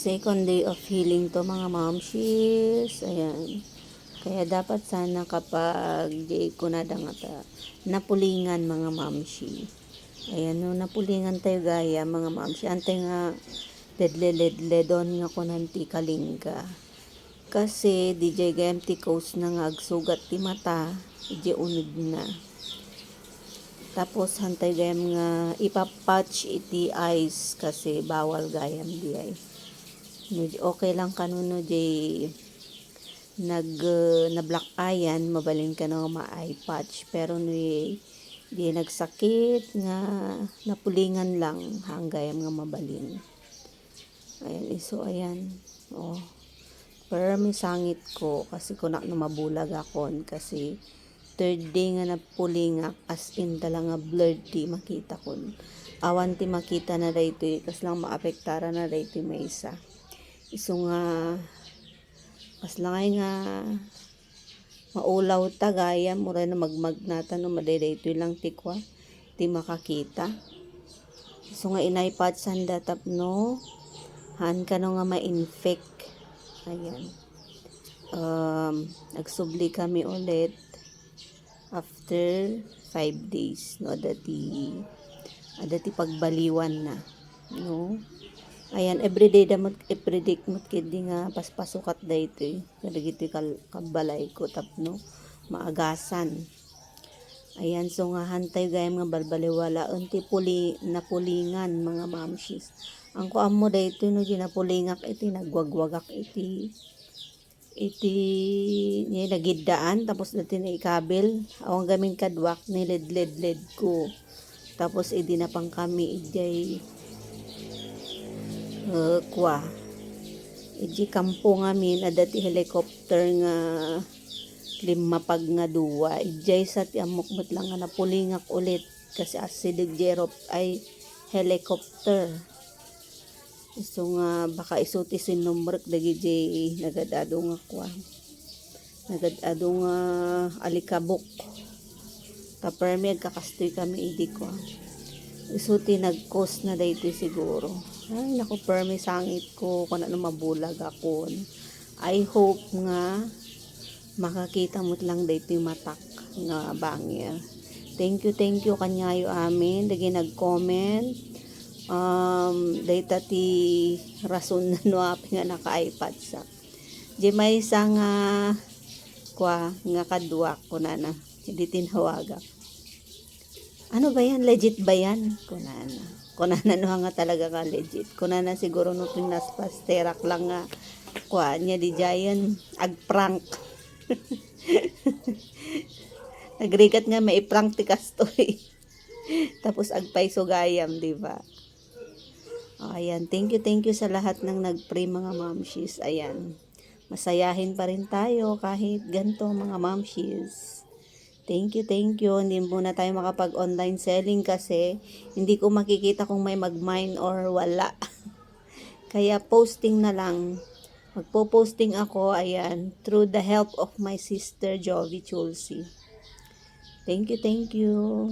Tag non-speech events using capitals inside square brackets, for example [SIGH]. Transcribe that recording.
Second day of healing to mga momshies. Ayan. Kaya dapat sana kapag di ko na nga ta, napulingan mga mamshi. Ayan, no, napulingan tayo gaya mga mamshi. Antay nga ledle-ledle doon nga ko nanti kalingga. Kasi DJ GMT coast na nga agsugat ti mata, di unod na. Tapos hantay gayam nga ipapatch iti eyes kasi bawal gayam di ay. No, okay lang kanuno di nag uh, na black ayan mabalin ka na nga ma-eye patch pero no di nagsakit nga napulingan lang hanggayam nga mabalin. Ayan, iso ayan. Oh. Pero may sangit ko kasi ko na mabulag akon kasi third day nga napulingak as in talaga blurred di makita kon. Awan ti makita na dayto kas lang maapektara na dayto may isa. Iso nga kas lang ay nga maulaw ta gaya mura na magmagnata no madayto lang tikwa ti makakita. Iso nga inaypad sanda tapno han ka no nga ma-infect. Ayan. Um, nagsubli kami ulit after 5 days no dati dati pagbaliwan na no ayan everyday damot i-predict mo kidi nga paspasukat dayto eh kadagiti kabalay ko tapno maagasan. Ayan so nga hantay gayam nga balbaliwala. Unti puli napulingan mga mamshis ang kuam mo dayto no ginapulingak iti nagwagwagak iti iti niya nagiddaan tapos dati na ikabil. Awang gamin kadwak ni led led led ko. Tapos idi na pang kami ijay uh, kwa iji kampo ngamin adati helicopter nga lima pag nga duwa ijay sa ti amok lang nga napulingak ulit kasi asidig jerop ay helicopter So nga baka isuti sin number dagi jay nagadado nga kwa. Nagadado nga alikabok. Kapermi kakastoy kami idi kwa. Isuti nag-cost na dayto siguro. Ay naku permi sangit ko kun ano mabulag ako. I hope nga makakita mo lang dayto yung matak nga bangir. Thank you, thank you kanyayo amin. Dagi nag-comment um, data ti rason na no nga naka-iPad sa. Di may isa nga kwa nga kadwa ko na na. Hindi tinhawaga. Ano ba yan? Legit ba yan? Kunana. Kunana no nga talaga ka legit. Kunana siguro no pinas pasterak lang nga kwa niya di jayan ag-prank. [LAUGHS] Nagrigat nga may prank ti kastoy. [LAUGHS] Tapos agpay sugayam, di ba? Ayan, thank you, thank you sa lahat ng nag-pray mga mamshis. Ayan, masayahin pa rin tayo kahit ganito mga mamshis. Thank you, thank you. Hindi muna tayo makapag-online selling kasi hindi ko makikita kung may mag-mine or wala. [LAUGHS] Kaya posting na lang. Magpo-posting ako, ayan, through the help of my sister Jovi Chulsi. Thank you, thank you.